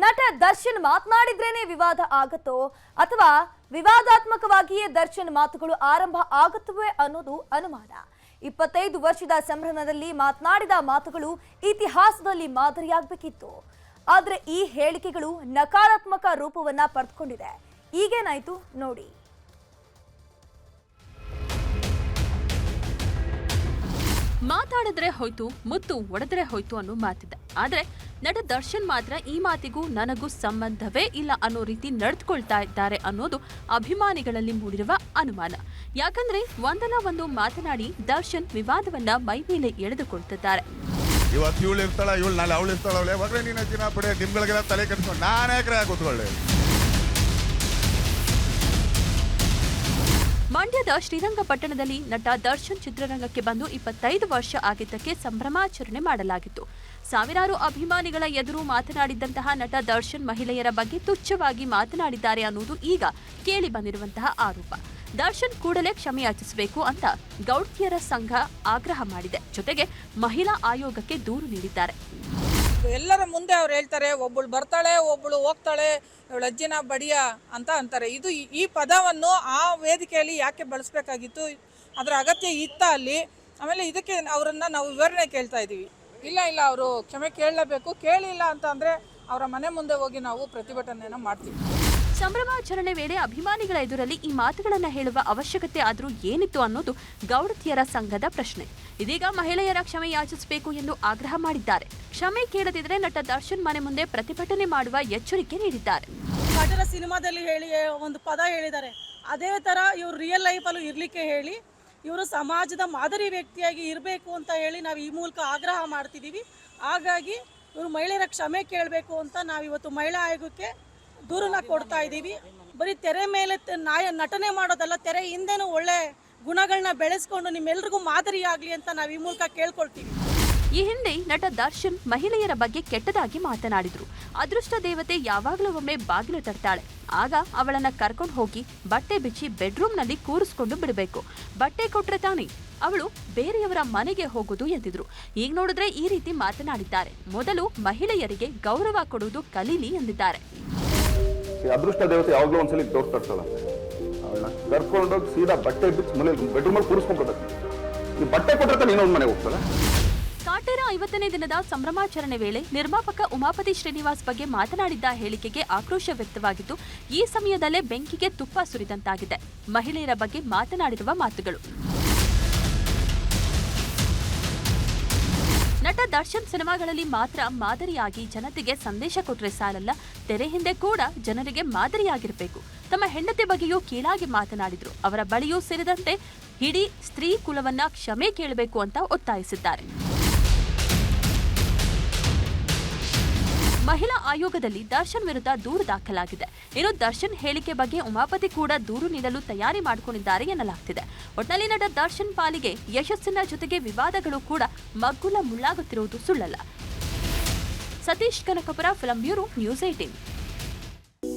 ನಟ ದರ್ಶನ್ ಮಾತನಾಡಿದ್ರೇನೆ ವಿವಾದ ಆಗತ್ತೋ ಅಥವಾ ವಿವಾದಾತ್ಮಕವಾಗಿಯೇ ದರ್ಶನ್ ಮಾತುಗಳು ಆರಂಭ ಆಗುತ್ತವೆ ಅನ್ನೋದು ಅನುಮಾನ. ಇಪ್ಪತ್ತೈದು ವರ್ಷದ ಸಂಭ್ರಮದಲ್ಲಿ ಮಾತನಾಡಿದ ಮಾತುಗಳು ಇತಿಹಾಸದಲ್ಲಿ ಮಾದರಿಯಾಗಬೇಕಿತ್ತು. ಆದರೆ ಈ ಹೇಳಿಕೆಗಳು ನಕಾರಾತ್ಮಕ ರೂಪವನ್ನ ಪಡೆದುಕೊಂಡಿದೆ. ಈಗೇನಾಯ್ತು ನೋಡಿ. ಮಾತಾಡಿದ್ರೆ ಹೋಯ್ತು, ಮುತ್ತು ಒಡೆದ್ರೆ ಹೋಯ್ತು ಅನ್ನೋ ಮಾತಿದೆ. ಆದ್ರೆ ನಟ ದರ್ಶನ್ ಮಾತ್ರ ಈ ಮಾತಿಗೂ ನನಗೂ ಸಂಬಂಧವೇ ಇಲ್ಲ ಅನ್ನೋ ರೀತಿ ನಡೆದುಕೊಳ್ತಾ ಇದ್ದಾರೆ ಅನ್ನೋದು ಅಭಿಮಾನಿಗಳಲ್ಲಿ ಮೂಡಿರುವ ಅನುಮಾನ. ಯಾಕಂದ್ರೆ ಒಂದಲ್ಲ ಒಂದು ಮಾತನಾಡಿ ದರ್ಶನ್ ವಿವಾದವನ್ನ ಮೈ ಮೇಲೆ ಎಳೆದುಕೊಳ್ತಿದ್ದಾರೆ ಇವತ್ತು ಇವಳು ಇರ್ತಾಳ? ಇವಳು ನಾಳೆ ಅವಳು ಇರ್ತಾಳೆ? ಅವಳೆ ನೀನು ದಿನ ಬಿಡಿ ನಿಮ್ಗಳಿಗೆಲ್ಲ ತಲೆ ಕೆಡ್ಸ್ಕೊಂಡು ನಾನೇ ಮಂಡ್ಯದ ಶ್ರೀರಂಗಪಟ್ಟಣದಲ್ಲಿ ನಟ ದರ್ಶನ್ ಚಿತ್ರರಂಗಕ್ಕೆ ಬಂದು ಇಪ್ಪತ್ತೈದು ವರ್ಷ ಆಗಿದ್ದಕ್ಕೆ ಸಂಭ್ರಮಾಚರಣೆ ಮಾಡಲಾಗಿತ್ತು. ಸಾವಿರಾರು ಅಭಿಮಾನಿಗಳ ಎದುರು ಮಾತನಾಡಿದ್ದಂತಹ ನಟ ದರ್ಶನ್ ಮಹಿಳೆಯರ ಬಗ್ಗೆ ತುಚ್ಛವಾಗಿ ಮಾತನಾಡಿದ್ದಾರೆ ಅನ್ನೋದು ಈಗ ಕೇಳಿ ಬಂದಿರುವಂತಹ ಆರೋಪ. ದರ್ಶನ್ ಕೂಡಲೇ ಕ್ಷಮೆಯಾಚಿಸಬೇಕು ಅಂತ ಗೌಡ್ತಿಯರ ಸಂಘ ಆಗ್ರಹ ಮಾಡಿದೆ. ಜೊತೆಗೆ ಮಹಿಳಾ ಆಯೋಗಕ್ಕೆ ದೂರು ನೀಡಿದ್ದಾರೆ. ಎಲ್ಲರ ಮುಂದೆ ಅವ್ರು ಹೇಳ್ತಾರೆ ಒಬ್ಬಳು ಬರ್ತಾಳೆ ಒಬ್ಬಳು ಹೋಗ್ತಾಳೆ, ಇವಳು ಅಜ್ಜಿನ ಬಡಿಯ ಅಂತ ಅಂತಾರೆ. ಇದು ಈ- ಪದವನ್ನು ಆ ವೇದಿಕೆಯಲ್ಲಿ ಯಾಕೆ ಬಳಸಬೇಕಾಗಿತ್ತು? ಅದರ ಅಗತ್ಯ ಇತ್ತ ಅಲ್ಲಿ? ಆಮೇಲೆ ಇದಕ್ಕೆ ಅವರನ್ನು ನಾವು ವಿವರಣೆ ಕೇಳ್ತಾ ಇದ್ದೀವಿ. ಇಲ್ಲ ಇಲ್ಲ, ಅವರು ಕ್ಷಮೆ ಕೇಳಲೇಬೇಕು. ಕೇಳಿಲ್ಲ ಅಂತ ಅವರ ಮನೆ ಮುಂದೆ ಹೋಗಿ ನಾವು ಪ್ರತಿಭಟನೆಯನ್ನು ಮಾಡ್ತೀವಿ. ಸಂಭ್ರಮಾಚರಣೆ ವೇಳೆ ಅಭಿಮಾನಿಗಳ ಎದುರಲ್ಲಿ ಈ ಮಾತುಗಳನ್ನು ಹೇಳುವ ಅವಶ್ಯಕತೆ ಆದರೂ ಏನಿತ್ತು ಅನ್ನೋದು ಗೌಡತಿಯರ ಸಂಘದ ಪ್ರಶ್ನೆ. ಇದೀಗ ಮಹಿಳೆಯರ ಕ್ಷಮೆ ಯಾಚಿಸಬೇಕು ಎಂದು ಆಗ್ರಹ ಮಾಡಿದ್ದಾರೆ. ಕ್ಷಮೆ ಕೇಳದಿದ್ರೆ ನಟ ದರ್ಶನ್ ಮನೆ ಮುಂದೆ ಪ್ರತಿಭಟನೆ ಮಾಡುವ ಎಚ್ಚರಿಕೆ ನೀಡಿದ್ದಾರೆ. ಸಿನಿಮಾದಲ್ಲಿ ಹೇಳಿ ಒಂದು ಪದ ಹೇಳಿದ್ದಾರೆ. ಅದೇ ಥರ ಇವರು ರಿಯಲ್ ಲೈಫಲ್ಲೂ ಇರಲಿಕ್ಕೆ ಹೇಳಿ, ಇವರು ಸಮಾಜದ ಮಾದರಿ ವ್ಯಕ್ತಿಯಾಗಿ ಇರಬೇಕು ಅಂತ ಹೇಳಿ ನಾವು ಈ ಮೂಲಕ ಆಗ್ರಹ ಮಾಡ್ತಿದ್ದೀವಿ ಹಾಗಾಗಿ ಇವರು ಮಹಿಳೆಯರ ಕ್ಷಮೆ ಕೇಳಬೇಕು ಅಂತ ನಾವು ಇವತ್ತು ಮಹಿಳಾ ಆಯೋಗಕ್ಕೆ ದೂರನ್ನ ಕೊಡ್ತಾ ಇದ್ದೀವಿ. ಬರೀ ತೆರೆ ಮೇಲೆ ನಾಯ ನಟನೆ ಮಾಡೋದಲ್ಲ, ತೆರೆ ಹಿಂದೆನೂ ಒಳ್ಳೆ ಗುಣಗಳನ್ನ ಬೆಳೆಸ್ಕೊಂಡು ನಿಮ್ಮೆಲ್ರಿಗೂ ಮಾದರಿಯಾಗಲಿ ಅಂತ ನಾವು ಈ ಮೂಲಕ ಕೇಳ್ಕೊಳ್ತೀವಿ. ಈ ಹಿಂದೆ ನಟ ದರ್ಶನ್ ಮಹಿಳೆಯರ ಬಗ್ಗೆ ಕೆಟ್ಟದಾಗಿ ಮಾತನಾಡಿದ್ರು. ಅದೃಷ್ಟ ದೇವತೆ ಯಾವಾಗಲೂ ಒಮ್ಮೆ ಬಾಗಿಲು ತರ್ತಾಳೆ ಆಗ ಅವಳನ್ನ ಕರ್ಕೊಂಡು ಹೋಗಿ ಬಟ್ಟೆ ಬಿಚ್ಚಿ ಬೆಡ್ರೂಮ್ನಲ್ಲಿ ಕೂರಿಸ್ಕೊಂಡು ಬಿಡಬೇಕು. ಬಟ್ಟೆ ಕೊಟ್ರೆ ತಾನೇ ಅವಳು ಬೇರೆಯವರ ಮನೆಗೆ ಹೋಗುದು ಎಂದಿದ್ರು. ಈಗ ನೋಡಿದ್ರೆ ಈ ರೀತಿ ಮಾತನಾಡಿದ್ದಾರೆ. ಮೊದಲು ಮಹಿಳೆಯರಿಗೆ ಗೌರವ ಕೊಡುವುದು ಕಲೀಲಿ ಎಂದಿದ್ದಾರೆ. ಅದೃಷ್ಟ ದೇವತೆ ಯಾವಾಗಲೂ ಒಂದ್ಸಲಿ ತೋರಿಸ್ತಾಡ್ತಾಳ. ಅವಳನ್ನ ಕರ್ಕೊಂಡೋಗಿ ಸೀದಾ ಬಟ್ಟೆ ಬಿಚ್ಚಿ ಮನೇಲಿ ಬೆಡ್ರೂಮಲ್ಲಿ ಕೂರಿಸ್ಕೊಂಡ್ಬಿಡ್ಬೇಕು ಈ ಬಟ್ಟೆ ಕೊಟ್ಟರೆ ತಾನೇ ಇನ್ನೊಂದು ಮನೆ ಹೋಗ್ತಾಳೆ. ಕಾಟೇರ ಐವತ್ತನೇ ದಿನದ ಸಂಭ್ರಮಾಚರಣೆ ವೇಳೆ ನಿರ್ಮಾಪಕ ಉಮಾಪತಿ ಶ್ರೀನಿವಾಸ್ ಬಗ್ಗೆ ಮಾತನಾಡಿದ್ದ ಹೇಳಿಕೆಗೆ ಆಕ್ರೋಶ ವ್ಯಕ್ತವಾಗಿದ್ದು, ಈ ಸಮಯದಲ್ಲೇ ಬೆಂಕಿಗೆ ತುಪ್ಪ ಸುರಿದಂತಾಗಿದೆ. ಮಹಿಳೆಯರ ಬಗ್ಗೆ ಮಾತನಾಡಿರುವ ಮಾತುಗಳು. ನಟ ದರ್ಶನ್ ಸಿನಿಮಾಗಳಲ್ಲಿ ಮಾತ್ರ ಮಾದರಿಯಾಗಿ ಜನತೆಗೆ ಸಂದೇಶ ಕೊಟ್ಟರೆ ಸಾಲಲ್ಲ, ತೆರೆ ಹಿಂದೆ ಕೂಡ ಜನರಿಗೆ ಮಾದರಿಯಾಗಿರಬೇಕು. ತಮ್ಮ ಹೆಂಡತಿ ಬಗ್ಗೆಯೂ ಕೀಳಾಗಿ ಮಾತನಾಡಿದ್ರು. ಅವರ ಬಳಿಯೂ ಸೇರಿದಂತೆ ಇಡೀ ಸ್ತ್ರೀ ಕುಲವನ್ನ ಕ್ಷಮೆ ಕೇಳಬೇಕು ಅಂತ ಒತ್ತಾಯಿಸಿದ್ದಾರೆ. ಮಹಿಳಾ ಆಯೋಗದಲ್ಲಿ ದರ್ಶನ್ ವಿರುದ್ಧ ದೂರು ದಾಖಲಾಗಿದೆ. ಇನ್ನು ದರ್ಶನ್ ಹೇಳಿಕೆ ಬಗ್ಗೆ ಉಮಾಪತಿ ಕೂಡ ದೂರು ನೀಡಲು ತಯಾರಿ ಮಾಡಿಕೊಂಡಿದ್ದಾರೆ ಎನ್ನಲಾಗ್ತಿದೆ. ಒಟ್ನಲ್ಲಿ ನಟ ದರ್ಶನ್ ಪಾಲಿಗೆ ಯಶಸ್ಸಿನ ಜೊತೆಗೆ ವಿವಾದಗಳು ಕೂಡ ಮಗ್ಗುಲ ಮುಳ್ಳಾಗುತ್ತಿರುವುದು ಸುಳ್ಳಲ್ಲ. Satish Kanakapura, film bureau, news eighteen